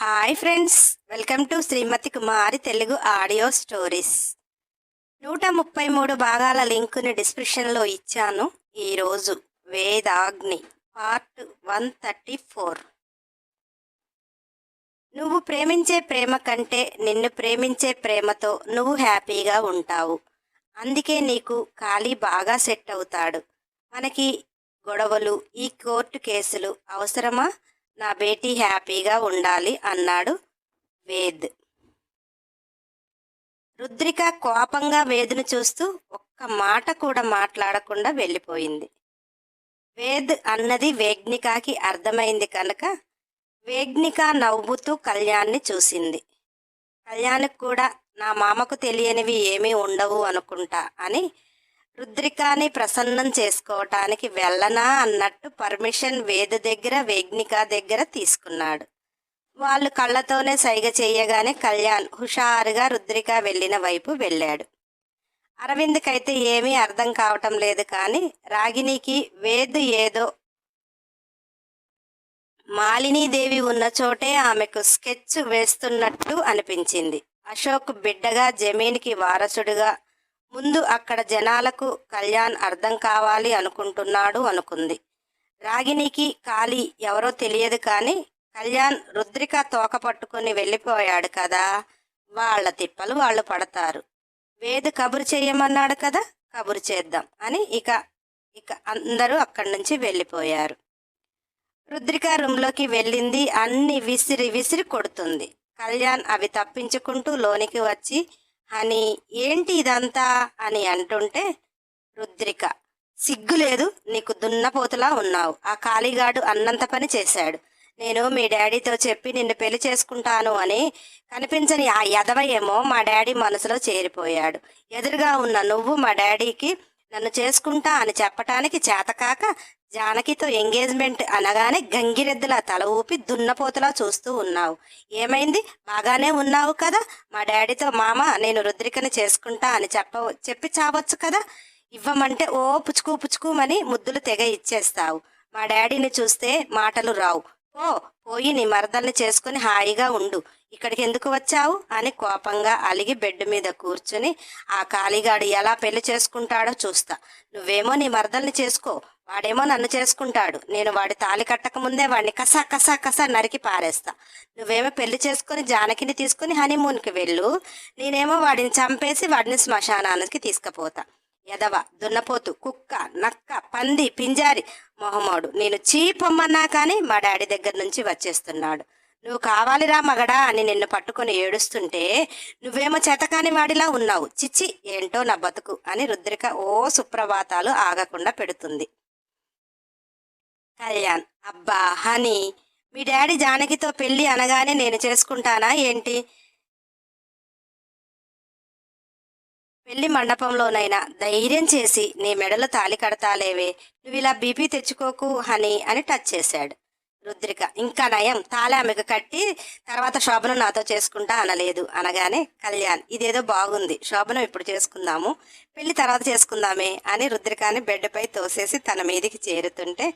Hi friends welcome to Srimathi Kumari Telugu audio stories. నూట ముప్పై మూడు భాగాల లింకుని డిస్క్రిప్షన్లో ఇచ్చాను ఈరోజు Vedagni part one thirty four. నువ్వు ప్రేమించే ప్రేమ కంటే నిన్ను ప్రేమించే ప్రేమతో నువ్వు హ్యాపీగా ఉంటావు. అందుకే నీకు ఖాళీ బాగా సెట్ అవుతాడు. మనకి గొడవలు ఈ కోర్టు కేసులు అవసరమా? నా బేటీ హ్యాపీగా ఉండాలి అన్నాడు వేద్. రుద్రిక కోపంగా వేద్ను చూస్తూ ఒక్క మాట కూడా మాట్లాడకుండా వెళ్ళిపోయింది. వేద్ అన్నది వేగ్నికాకి అర్థమైంది కనుక వేగ్నిక నవ్వుతూ కళ్యాణ్ని చూసింది. కళ్యాణ్కి కూడా నా మామకు తెలియనివి ఏమీ ఉండవు అనుకుంటా అని రుద్రికాని ప్రసన్నం చేసుకోవటానికి వెళ్ళనా అన్నట్టు పర్మిషన్ వేద దగ్గర వేగ్నిక దగ్గర తీసుకున్నాడు. వాళ్ళు కళ్ళతోనే సైగ చేయగానే కళ్యాణ్ హుషారుగా రుద్రిక వెళ్ళిన వైపు వెళ్ళాడు. అరవింద్కైతే ఏమీ అర్థం కావటం లేదు కానీ రాగినికి వేద్ ఏదో మాలినీదేవి ఉన్న చోటే ఆమెకు స్కెచ్ వేస్తున్నట్టు అనిపించింది. అశోక్ బిడ్డగా జమీన్కి వారసుడుగా ముందు అక్కడ జనాలకు కళ్యాణ్ అర్థం కావాలి అనుకుంటున్నాడు అనుకుంది. రాగినికి కాళీ ఎవరో తెలియదు కానీ కళ్యాణ్ రుద్రిక తోక పట్టుకుని వెళ్ళిపోయాడు కదా. వాళ్ళ తిప్పలు వాళ్ళు పడతారు. వేదు కబురు చేయమన్నాడు కదా కబురు చేద్దాం అని ఇక ఇక అందరూ అక్కడి నుంచి వెళ్ళిపోయారు. రుద్రిక రూమ్లోకి వెళ్ళింది అన్ని విసిరి విసిరి కొడుతుంది. కళ్యాణ్ అవి తప్పించుకుంటూ లోనికి వచ్చి అని ఏంటి ఇదంతా అని అంటుంటే రుద్రిక సిగ్గు లేదు నీకు దున్నపోతులా ఉన్నావు. ఆ కాళీగాడు అన్నంత పని చేశాడు. నేను మీ డాడీతో చెప్పి నిన్ను పెళ్ళి చేసుకుంటాను అని కనిపించని ఆ యదవ ఏమో మా డాడీ మనసులో చేరిపోయాడు. ఎదురుగా ఉన్న నువ్వు మా డాడీకి నన్ను చేసుకుంటా అని చెప్పటానికి చేతకాక జానకితో ఎంగేజ్మెంట్ అనగానే గంగిరెద్దులా తల ఊపి దున్నపోతులా చూస్తూ ఉన్నావు. ఏమైంది? బాగానే ఉన్నావు కదా? మా డాడీతో మామ నేను రుద్రికని చేసుకుంటా అని చెప్ప చెప్పి చావచ్చు కదా? ఇవ్వమంటే ఓ పుచ్చుకు పుచ్చుకుమని ముద్దులు తెగ ఇచ్చేస్తావు. మా డాడీని చూస్తే మాటలు రావు. ఓ పోయి నీ మరదల్ని చేసుకుని హాయిగా ఉండు. ఇక్కడికి ఎందుకు వచ్చావు? అని కోపంగా అలిగి బెడ్ మీద కూర్చుని ఆ కాలిగాడు ఎలా పెళ్ళి చేసుకుంటాడో చూస్తా. నువ్వేమో నీ మరదల్ని చేసుకో. వాడేమో నన్ను చేసుకుంటాడు. నేను వాడి తాలి కట్టక ముందే వాడిని కసా కసా కసా నరికి పారేస్తా. నువ్వేమో పెళ్ళి చేసుకుని జానకిని తీసుకుని హనీమూన్కి వెళ్ళు. నేనేమో వాడిని చంపేసి వాడిని శ్మశానానికి తీసుకుపోతా. ఎదవ దున్నపోతు కుక్క నక్క పంది పింజారి మొహమోడు. నేను చీపొమ్మన్నా కానీ మా డాడీ దగ్గర నుంచి వచ్చేస్తున్నాడు. నువ్వు కావాలిరా మగడా అని నిన్ను పట్టుకొని ఏడుస్తుంటే నువ్వేమో చేతకాని వాడిలా ఉన్నావు. చిచ్చి ఏంటో నా బతుకు అని రుద్రిక ఓ సుప్రభాతాలు ఆగకుండా పెడుతుంది. కళ్యాణ్. అబ్బా హనీ మీ డాడీ జానకితో పెళ్ళి అనగానే నేను చేసుకుంటానా ఏంటి? పెళ్ళి మండపంలోనైనా ధైర్యం చేసి నీ మెడలో తాలి కడతాలేవే. నువ్వు ఇలా బీపీ తెచ్చుకోకు హనీ అని టచ్ చేశాడు. రుద్రిక ఇంకా నయం. తాళి ఆమెకు కట్టి తర్వాత శోభను నాతో చేసుకుంటా అనలేదు. అనగానే కళ్యాణ్ ఇదేదో బాగుంది. శోభనం ఇప్పుడు చేసుకుందాము. పెళ్ళి తర్వాత చేసుకుందామే అని రుద్రికాని బెడ్పై తోసేసి తన మీదికి చేరుతుంటే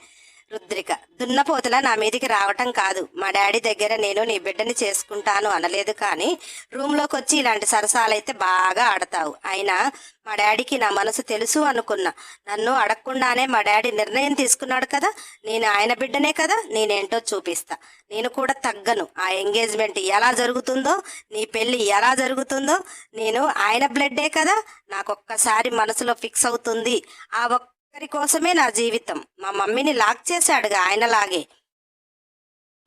రుద్రిక. దున్నపోతులా నా మీదికి రావటం కాదు. మా డాడీ దగ్గర నేను నీ బిడ్డని చేసుకుంటాను అనలేదు కానీ రూమ్లోకి వచ్చి ఇలాంటి సరసాలైతే బాగా ఆడతావు. అయినా మా డాడీకి నా మనసు తెలుసు అనుకున్నా. నన్ను అడగకుండానే మా డాడీ నిర్ణయం తీసుకున్నాడు కదా నేను ఆయన బిడ్డనే కదా నేనేంటో చూపిస్తా. నేను కూడా తగ్గను. ఆ ఎంగేజ్మెంట్ ఎలా జరుగుతుందో నీ పెళ్ళి ఎలా జరుగుతుందో నేను ఆయన బ్లడ్డే కదా నాకొక్కసారి మనసులో ఫిక్స్ అవుతుంది. ఆ ఒక్క ఒక్కరి కోసమే నా జీవితం. మా మమ్మీని లాక్ చేశాడుగా ఆయనలాగే.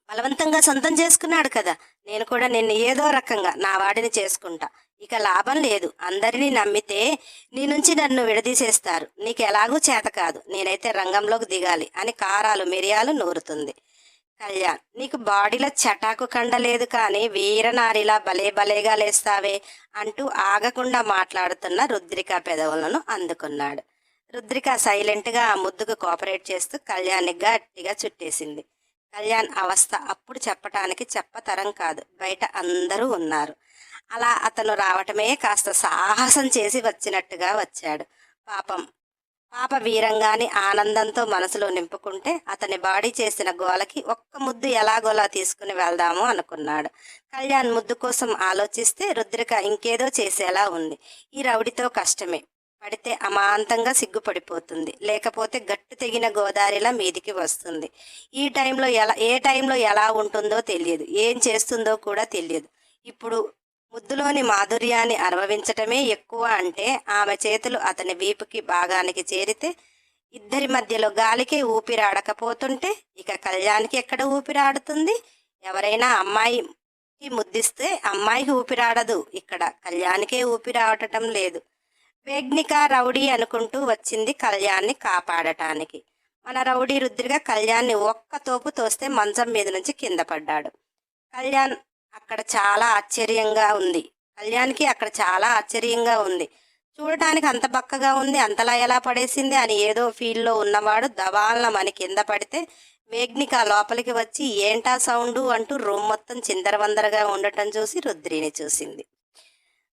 బలవంతంగా సొంతం చేసుకున్నాడు కదా. నేను కూడా నిన్ను ఏదో రకంగా నా వాడిని చేసుకుంటా. ఇక లాభం లేదు. అందరినీ నమ్మితే నీ నుంచి నన్ను విడదీసేస్తారు. నీకు ఎలాగూ చేత కాదు. నేనైతే రంగంలోకి దిగాలి అని కారాలు మిరియాలు నూరుతుంది. కళ్యాణ్ నీకు బాడీలో చటాకు కండలేదు కానీ వీరనారిలా భలే భలేగా లేస్తావే అంటూ ఆగకుండా మాట్లాడుతున్న రుద్రిక పెదవులను అందుకున్నాడు. రుద్రిక సైలెంట్గా ఆ ముద్దుకు కోఆపరేట్ చేస్తూ కళ్యాణ్ని గట్టిగా చుట్టేసింది. కళ్యాణ్ అవస్థ అప్పుడు చెప్పటానికి చెప్పతరం కాదు బయట అందరూ ఉన్నారు. అలా అతను రావటమే కాస్త సాహసం చేసి వచ్చినట్టుగా వచ్చాడు. పాపం పాప వీరంగాని ఆనందంతో మనసులో నింపుకుంటే అతని బాడీ చేసిన గోలకి ఒక్క ముద్దు ఎలాగోలా తీసుకుని వెళ్దాము అనుకున్నాడు. కళ్యాణ్ ముద్దు కోసం ఆలోచిస్తే రుద్రిక ఇంకేదో చేసేలా ఉంది. ఈ రౌడితో కష్టమే. పడితే అమాంతంగా సిగ్గుపడిపోతుంది. లేకపోతే గట్టు తెగిన గోదావరిలా మీదికి వస్తుంది. ఈ టైంలో ఎలా ఏ టైంలో ఎలా ఉంటుందో తెలియదు. ఏం చేస్తుందో కూడా తెలియదు. ఇప్పుడు ముద్దులోని మాధుర్యాన్ని అనుభవించటమే ఎక్కువ అంటే ఆమె చేతులు అతని వీపుకి భాగానికి చేరితే ఇద్దరి మధ్యలో గాలికే ఊపిరాడకపోతుంటే ఇక కళ్యాణ్కి ఎక్కడ ఊపిరాడుతుంది? ఎవరైనా అమ్మాయికి ముద్దిస్తే అమ్మాయికి ఊపిరాడదు. ఇక్కడ కళ్యాణికే ఊపిరాడటం లేదు. వేగ్నిక రౌడీ అనుకుంటూ వచ్చింది కళ్యాణ్ని కాపాడటానికి. మన రౌడీ రుద్రిగా కళ్యాణ్ని ఒక్క తోపు తోస్తే మంచం మీద నుంచి కింద పడ్డాడు. కళ్యాణ్ అక్కడ చాలా ఆశ్చర్యంగా ఉంది. కళ్యాణ్కి అక్కడ చాలా ఆశ్చర్యంగా ఉంది. చూడటానికి అంత బక్కగా ఉంది అంతలా ఎలా పడేసింది అని ఏదో ఫీల్డ్లో ఉన్నవాడు దవాలన మన కింద పడితే వేగ్నిక లోపలికి వచ్చి ఏంటా సౌండు? అంటూ రూమ్ మొత్తం చిందరవందరగా ఉండటం చూసి రుద్రిని చూసింది.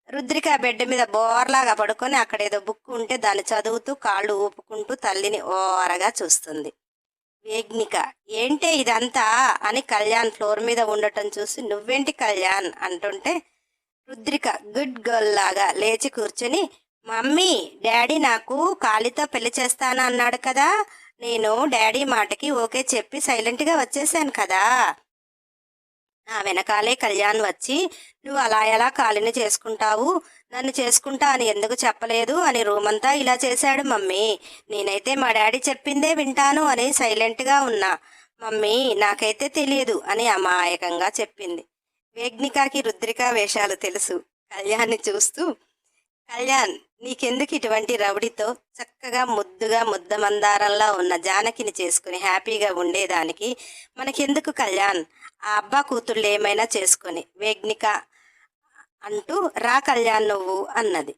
రుద్రిక బెడ్ మీద బోర్లాగా పడుకొని అక్కడ ఏదో బుక్ ఉంటే దాన్ని చదువుతూ కాళ్ళు ఊపుకుంటూ తల్లిని ఓరగా చూస్తుంది. వేగ్నిక ఏంటే ఇదంతా? అని కళ్యాణ్ ఫ్లోర్ మీద ఉండటం చూసి నువ్వేంటి కళ్యాణ్? అంటుంటే రుద్రిక గుడ్ గర్ల్ లాగా లేచి కూర్చుని మమ్మీ డాడీ నాకు కాళీతో పెళ్ళి చేస్తాను అన్నాడు కదా నేను డాడీ మాటకి ఓకే చెప్పి సైలెంట్గా వచ్చేసాను కదా నా వెనకాలే కళ్యాణ్ వచ్చి నువ్వు అలా ఎలా కాలిని చేసుకుంటావు? నన్ను చేసుకుంటా అని ఎందుకు చెప్పలేదు? అని రూమంతా ఇలా చేశాడు మమ్మీ. నేనైతే మా డాడీ చెప్పిందే వింటాను అని సైలెంట్గా ఉన్నా. మమ్మీ నాకైతే తెలియదు అని అమాయకంగా చెప్పింది. వేగ్నికాకి రుద్రిక వేషాలు తెలుసు. కళ్యాణ్ని చూస్తూ కళ్యాణ్ నీకెందుకు ఇటువంటి రౌడితో చక్కగా ముద్దుగా ముద్దమందారంలా ఉన్న జానకిని చేసుకుని హ్యాపీగా ఉండేదానికి మనకెందుకు కళ్యాణ్? ఆ అబ్బా కూతుళ్ళు ఏమైనా చేసుకొని వేగ్నిక అంటూ రా కళ్యాణ్ నువ్వు అన్నది.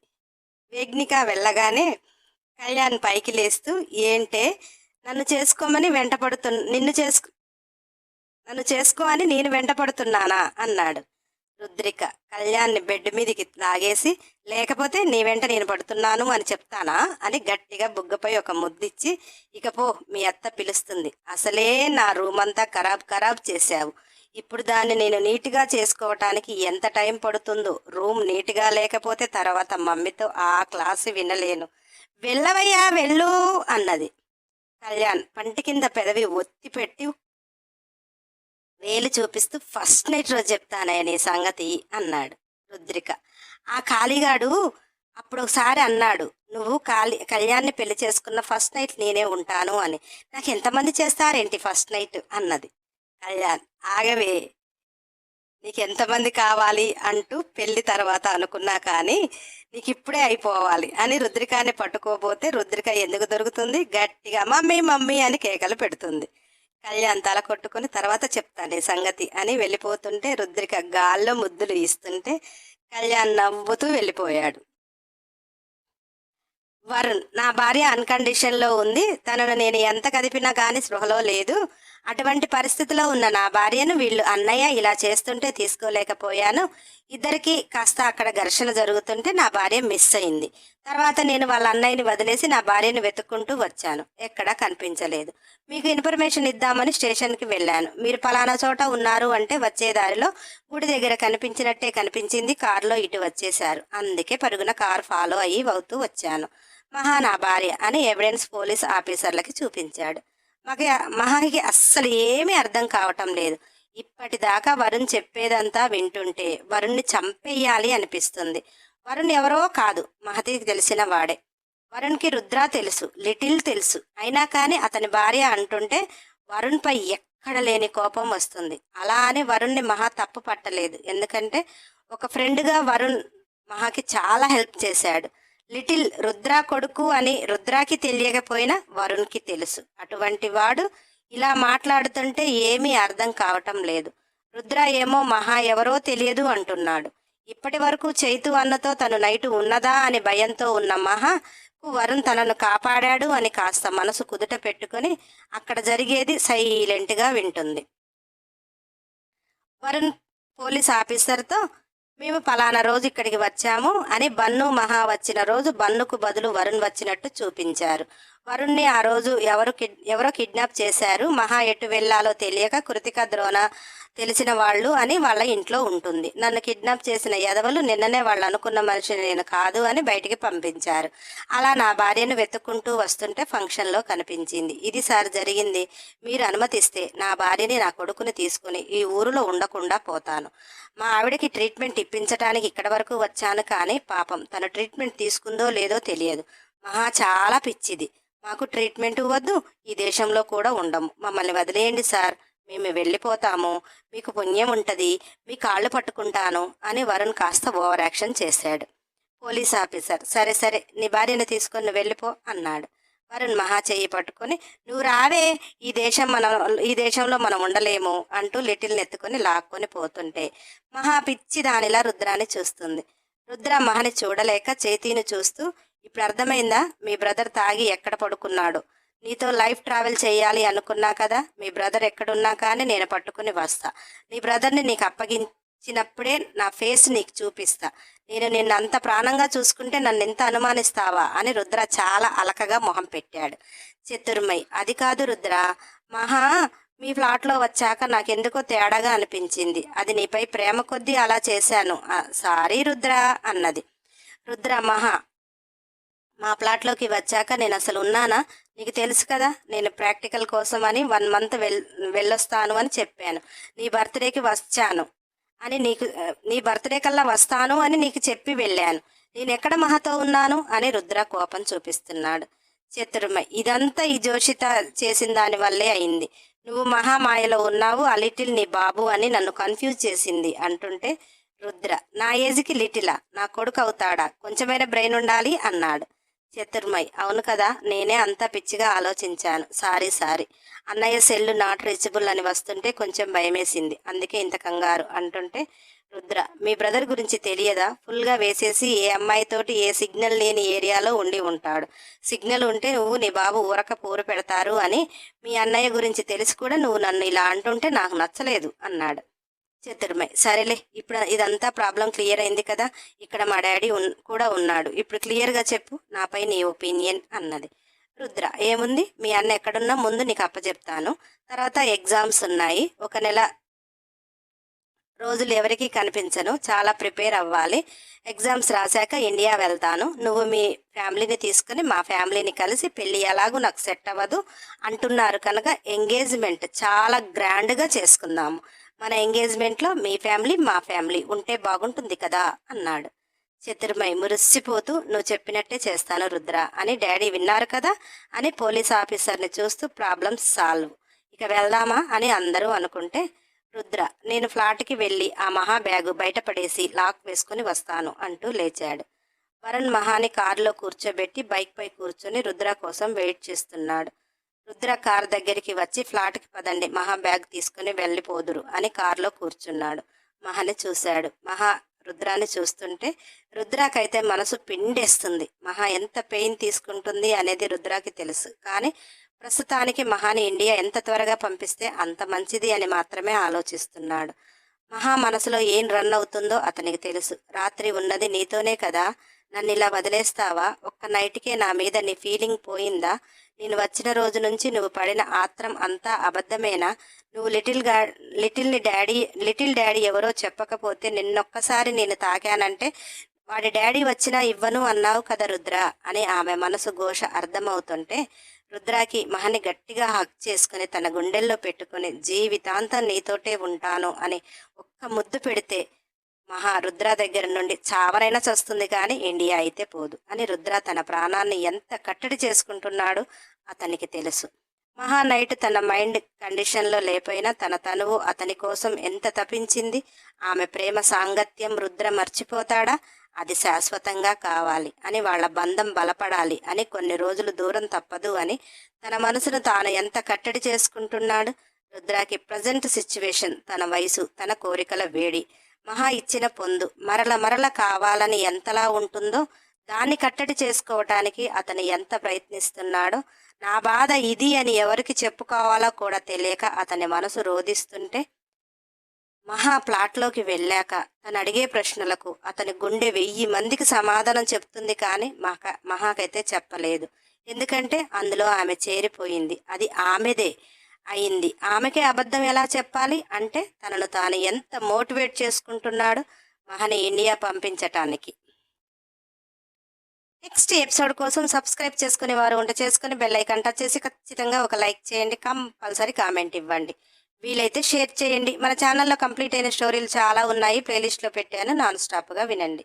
వేగ్నిక వెళ్ళగానే కళ్యాణ్ పైకి లేస్తూ ఏంటే? నన్ను చేసుకోమని వెంటపడుతు నిన్ను చేసుకు నన్ను చేసుకో అని నేను వెంటపడుతున్నానా? అన్నాడు రుద్రిక. కళ్యాణ్ని బెడ్ మీదకి లాగేసి లేకపోతే నీ వెంట నేను పడుతున్నాను అని చెప్తానా? అని గట్టిగా బుగ్గపై ఒక ముద్దిచ్చి ఇకపో మీ అత్త పిలుస్తుంది. అసలే నా రూమ్ అంతా ఖరాబ్ ఖరాబ్ చేశావు. ఇప్పుడు దాన్ని నేను నీట్గా చేసుకోవటానికి ఎంత టైం పడుతుందో రూమ్ నీట్గా లేకపోతే తర్వాత మమ్మీతో ఆ క్లాసు వినలేను. వెళ్ళవయ్యా వెళ్ళు అన్నది. కళ్యాణ్ పంటి కింద పెదవి ఒత్తి పెట్టి వేలు చూపిస్తూ ఫస్ట్ నైట్ రోజు చెప్తానయ్య నీ సంగతి అన్నాడు రుద్రిక. ఆ ఖాళీగాడు అప్పుడు ఒకసారి అన్నాడు నువ్వు కాళీ కళ్యాణ్ని పెళ్ళి చేసుకున్న ఫస్ట్ నైట్ నేనే ఉంటాను అని. నాకు ఎంతమంది చేస్తారేంటి ఫస్ట్ నైట్? అన్నది. కళ్యాణ్. ఆగవే నీకు ఎంతమంది కావాలి? అంటూ పెళ్ళి తర్వాత అనుకున్నా కానీ నీకు ఇప్పుడే అయిపోవాలి అని రుద్రికాన్ని పట్టుకోబోతే రుద్రిక ఎందుకు దొరుకుతుంది? గట్టిగా మమ్మీ మమ్మీ అని కేకలు పెడుతుంది. కళ్యాణ్ తల కొట్టుకుని తర్వాత చెప్తాను ఈ సంగతి అని వెళ్ళిపోతుంటే రుద్రిక గాల్లో ముద్దులు ఇస్తుంటే కళ్యాణ్ నవ్వుతూ వెళ్ళిపోయాడు. వరుణ్ నా భార్య అన్కండిషన్లో ఉంది. తనను నేను ఎంత కదిపినా కానీ స్పృహలో లేదు. అటువంటి పరిస్థితిలో ఉన్న నా భార్యను వీళ్ళు అన్నయ్య ఇలా చేస్తుంటే తీసుకోలేకపోయాను. ఇద్దరికి కాస్త అక్కడ ఘర్షణ జరుగుతుంటే నా భార్య మిస్ అయింది. తర్వాత నేను వాళ్ళ అన్నయ్యని వదిలేసి నా భార్యను వెతుక్కుంటూ వచ్చాను. ఎక్కడా కనిపించలేదు. మీకు ఇన్ఫర్మేషన్ ఇద్దామని స్టేషన్కి వెళ్ళాను. మీరు పలానా చోట ఉన్నారు అంటే వచ్చే దారిలో గుడి దగ్గర కనిపించినట్టే కనిపించింది. కారులో ఇటు వచ్చేశారు. అందుకే పరుగున కారు ఫాలో అయ్యి అవుతూ వచ్చాను. మహా నా భార్య అని ఎవిడెన్స్ పోలీస్ ఆఫీసర్లకి చూపించాడు. మగ మహాకి అస్సలు ఏమీ అర్థం కావటం లేదు. ఇప్పటిదాకా వరుణ్ చెప్పేదంతా వింటుంటే వరుణ్ణి చంపేయాలి అనిపిస్తుంది. వరుణ్ ఎవరో కాదు మహతికి తెలిసిన వాడే. వరుణ్కి రుద్ర తెలుసు లిటిల్ తెలుసు. అయినా కానీ అతని భార్య అంటుంటే వరుణ్పై ఎక్కడ లేని కోపం వస్తుంది. అలా అని వరుణ్ణి మహా తప్పు పట్టలేదు. ఎందుకంటే ఒక ఫ్రెండ్గా వరుణ్ మహాకి చాలా హెల్ప్ చేశాడు. లిటిల్ రుద్ర కొడుకు అని రుద్రాకి తెలియకపోయినా వరుణ్కి తెలుసు. అటువంటి వాడు ఇలా మాట్లాడుతుంటే ఏమీ అర్థం కావటం లేదు. రుద్ర ఏమో మహా ఎవరో తెలియదు అంటున్నాడు. ఇప్పటి వరకు చైతు అన్నతో తను నైటు ఉన్నదా అని భయంతో ఉన్న మహాకు వరుణ్ తనను కాపాడాడు అని కాస్త మనసు కుదుట పెట్టుకొని అక్కడ జరిగేది సైలెంట్గా వింటుంది. వరుణ్ పోలీస్ ఆఫీసర్తో మేము ఫలానా రోజు ఇక్కడికి వచ్చాము అని బన్ను మహా వచ్చిన రోజు బన్నుకు బదులు వరుణ్ వచ్చినట్టు చూపించారు. వరుణ్ణి ఆ రోజు ఎవరు కిడ్ ఎవరో కిడ్నాప్ చేశారు. మహా ఎటు వెళ్ళాలో తెలియక కృతిక ద్రోణ తెలిసిన వాళ్ళు అని వాళ్ళ ఇంట్లో ఉంటుంది. నన్ను కిడ్నాప్ చేసిన ఎదవలు నిన్ననే వాళ్ళు అనుకున్న మనిషిని నేను కాదు అని బయటికి పంపించారు. అలా నా భార్యను వెతుక్కుంటూ వస్తుంటే ఫంక్షన్లో కనిపించింది. ఇది సార్ జరిగింది. మీరు అనుమతిస్తే నా భార్యని నా కొడుకుని తీసుకుని ఈ ఊరిలో ఉండకుండా పోతాను. మా ఆవిడకి ట్రీట్మెంట్ ఇప్పించడానికి ఇక్కడ వరకు వచ్చాను కానీ పాపం తను ట్రీట్మెంట్ తీసుకుందో లేదో తెలియదు. మహా చాలా పిచ్చిది. మాకు ట్రీట్మెంట్ వద్దు ఈ దేశంలో కూడా ఉండము. మమ్మల్ని వదిలేయండి సార్. మేము వెళ్ళిపోతాము మీకు పుణ్యం ఉంటుంది మీ కాళ్ళు పట్టుకుంటాను అని వరుణ్ కాస్త ఓవర్ యాక్షన్ చేశాడు. పోలీస్ ఆఫీసర్ సరే సరే నీ భార్యను తీసుకొని వెళ్ళిపో అన్నాడు. వరుణ్ మహా చేయి పట్టుకొని నువ్వు రావే ఈ దేశం మనం ఈ దేశంలో మనం ఉండలేము అంటూ లిటిల్ని ఎత్తుకొని లాక్కొని పోతుంటే మహా పిచ్చి దానిలా రుద్రాన్ని చూస్తుంది. రుద్ర మహాని చూడలేక చేతిని చూస్తూ ఇప్పుడు అర్థమైందా? మీ బ్రదర్ తాగి ఎక్కడ పడుకున్నాడు? నీతో లైఫ్ ట్రావెల్ చేయాలి అనుకున్నా కదా మీ బ్రదర్ ఎక్కడున్నా కానీ నేను పట్టుకుని వస్తా. నీ బ్రదర్ని నీకు అప్పగించినప్పుడే నా ఫేస్ నీకు చూపిస్తా. నేను నిన్ను అంత ప్రాణంగా చూసుకుంటే నన్ను ఎంత అనుమానిస్తావా అని రుద్ర చాలా అలకగా మొహం పెట్టాడు. చతుర్మయ్ అది కాదు రుద్ర మహా మీ ఫ్లాట్లో వచ్చాక నాకెందుకో తేడాగా అనిపించింది. అది నీపై ప్రేమ కొద్దీ అలా చేశాను. సారీ రుద్ర అన్నది. రుద్ర మహా మా ప్లాట్లోకి వచ్చాక నేను అసలు ఉన్నానా? నీకు తెలుసు కదా నేను ప్రాక్టికల్ కోసం అని వన్ మంత్ వెల్ వెళ్ళొస్తాను అని చెప్పాను. నీ బర్త్డేకి వచ్చాను అని నీకు నీ బర్త్డే కల్లా వస్తాను అని నీకు చెప్పి వెళ్ళాను. నేను ఎక్కడ మహతో ఉన్నాను అని రుద్ర కోపం చూపిస్తున్నాడు. చతుర్మయ్ ఇదంతా ఈ జోషిత చేసిన దాని వల్లే అయింది. నువ్వు మహామాయలో ఉన్నావు ఆ లిటిల్ నీ బాబు అని నన్ను కన్ఫ్యూజ్ చేసింది అంటుంటే రుద్ర నా ఏజ్కి లిటిలా నా కొడుకు అవుతాడా కొంచెమైనా బ్రెయిన్ ఉండాలి అన్నాడు. చతుర్మయ్ అవును కదా నేనే అంతా పిచ్చిగా ఆలోచించాను. Sorry sorry. అన్నయ్య సెల్లు నాట్ రీచబుల్ అని వస్తుంటే కొంచెం భయమేసింది. అందుకే ఇంత కంగారు అంటుంటే రుద్ర. మీ బ్రదర్ గురించి తెలియదా? ఫుల్గా వేసేసి ఏ అమ్మాయితోటి ఏ సిగ్నల్ లేని ఏరియాలో ఉండి ఉంటాడు. సిగ్నల్ ఉంటే నువ్వు నీ బాబు ఊరక పూరు పెడతారు అని మీ అన్నయ్య గురించి తెలిసి కూడా నువ్వు నన్ను ఇలా అంటుంటే నాకు నచ్చలేదు అన్నాడు. చతుర్మయ్ సరేలే ఇప్పుడు ఇదంతా ప్రాబ్లం క్లియర్ అయింది కదా. ఇక్కడ మా డాడీ ఉన్ కూడా ఉన్నాడు. ఇప్పుడు క్లియర్గా చెప్పు నాపై నీ ఒపీనియన్ అన్నది. రుద్ర ఏముంది? మీ అన్న ఎక్కడున్నా ముందు నీకు అప్పచెప్తాను తర్వాత ఎగ్జామ్స్ ఉన్నాయి. ఒక నెల రోజులు ఎవరికి కనిపించను. చాలా ప్రిపేర్ అవ్వాలి. ఎగ్జామ్స్ రాశాక ఇండియా వెళ్తాను. నువ్వు మీ ఫ్యామిలీని తీసుకుని మా ఫ్యామిలీని కలిసి పెళ్ళి ఎలాగూ నాకు సెట్ అవ్వదు అంటున్నారు కనుక ఎంగేజ్మెంట్ చాలా గ్రాండ్గా చేసుకుందాము. మన ఎంగేజ్మెంట్లో మీ ఫ్యామిలీ మా ఫ్యామిలీ ఉంటే బాగుంటుంది కదా అన్నాడు. చతుర్మయ్ మురిసిపోతూ నువ్వు చెప్పినట్టే చేస్తాను రుద్ర అని డాడీ విన్నారు కదా అని పోలీస్ ఆఫీసర్ని చూస్తూ ప్రాబ్లమ్ సాల్వ్. ఇక వెళ్దామా అని అందరూ అనుకుంటే రుద్ర నేను ఫ్లాట్కి వెళ్ళి ఆ మహా బ్యాగు బయటపడేసి లాక్ వేసుకుని వస్తాను అంటూ లేచాడు. వరుణ్ మహాని కారులో కూర్చోబెట్టి బైక్ పై కూర్చొని రుద్ర కోసం వెయిట్ చేస్తున్నాడు. రుద్ర కార్ దగ్గరికి వచ్చి ఫ్లాట్కి పదండి మహా బ్యాగ్ తీసుకుని వెళ్ళిపోదురు అని కారులో కూర్చున్నాడు. మహాని చూశాడు. మహా రుద్రాన్ని చూస్తుంటే రుద్రాకైతే మనసు పిండేస్తుంది. మహా ఎంత పెయిన్ తీసుకుంటుంది అనేది రుద్రాకి తెలుసు. కానీ ప్రస్తుతానికి మహాని ఇండియా ఎంత త్వరగా పంపిస్తే అంత మంచిది అని మాత్రమే ఆలోచిస్తున్నాడు. మహా మనసులో ఏం రన్ అవుతుందో అతనికి తెలుసు. రాత్రి ఉన్నది నీతోనే కదా. నన్ను ఇలా వదిలేస్తావా? ఒక్క నైట్కే నా మీద నీ ఫీలింగ్ పోయిందా? నేను వచ్చిన రోజు నుంచి నువ్వు పడిన ఆత్రం అంతా అబద్ధమేనా? నువ్వు లిటిల్గా లిటిల్ని డాడీ లిటిల్ డాడీ ఎవరో చెప్పకపోతే నిన్నొక్కసారి నేను తాకానంటే వాడి డాడీ వచ్చినా ఇవ్వను అన్నావు కదా రుద్ర అని ఆమె మనసు ఘోష అర్థమవుతుంటే రుద్రాకి మహని గట్టిగా హక్ చేసుకుని తన గుండెల్లో పెట్టుకుని జీవితాంతం నీతోటే ఉంటాను అని ఒక్క ముద్దు పెడితే మహా రుద్ర దగ్గర నుండి చావనైనా చస్తుంది కానీ ఇండియా అయితే పోదు. అని రుద్ర తన ప్రాణాన్ని ఎంత కట్టడి చేసుకుంటున్నాడు అతనికి తెలుసు. మహా నైట్ తన మైండ్ కండిషన్లో లేకపోయినా తన తనువు అతని కోసం ఎంత తపించింది? ఆమె ప్రేమ సాంగత్యం రుద్ర మర్చిపోతాడా? అది శాశ్వతంగా కావాలి అని వాళ్ళ బంధం బలపడాలి అని కొన్ని రోజులు దూరం తప్పదు అని తన మనసును తాను ఎంత కట్టడి చేసుకుంటున్నాడు? రుద్రాకి ప్రజెంట్ సిచ్యువేషన్ తన వయసు తన కోరికల వేడి. మహా ఇచ్చిన పొందు. మరల మరల కావాలని ఎంతలా ఉంటుందో దాన్ని కట్టడి చేసుకోవటానికి అతను ఎంత ప్రయత్నిస్తున్నాడో నా బాధ ఇది అని ఎవరికి చెప్పుకోవాలో కూడా తెలియక అతని మనసు రోధిస్తుంటే మహా ప్లాట్లోకి వెళ్ళాక తను అడిగే ప్రశ్నలకు అతని గుండె వెయ్యి మందికి సమాధానం చెప్తుంది కానీ మహా మహాకైతే చెప్పలేదు. ఎందుకంటే అందులో ఆమె చేరిపోయింది. అది ఆమెదే. అయింది. ఆమెకే అబద్ధం ఎలా చెప్పాలి? అంటే తనను తాను ఎంత మోటివేట్ చేసుకుంటున్నాడు మహని ఇండియా పంపించటానికి. నెక్స్ట్ ఎపిసోడ్ కోసం సబ్స్క్రైబ్ చేసుకునే వారు ఉంటే చేసుకుని బెల్ ఐకాన్ టచ్ చేసి ఖచ్చితంగా ఒక లైక్ చేయండి. కంపల్సరీ కామెంట్ ఇవ్వండి. వీలైతే షేర్ చేయండి. మన ఛానల్లో కంప్లీట్ అయిన స్టోరీలు చాలా ఉన్నాయి. ప్లేలిస్ట్లో పెట్టాను. నాన్ స్టాప్గా వినండి.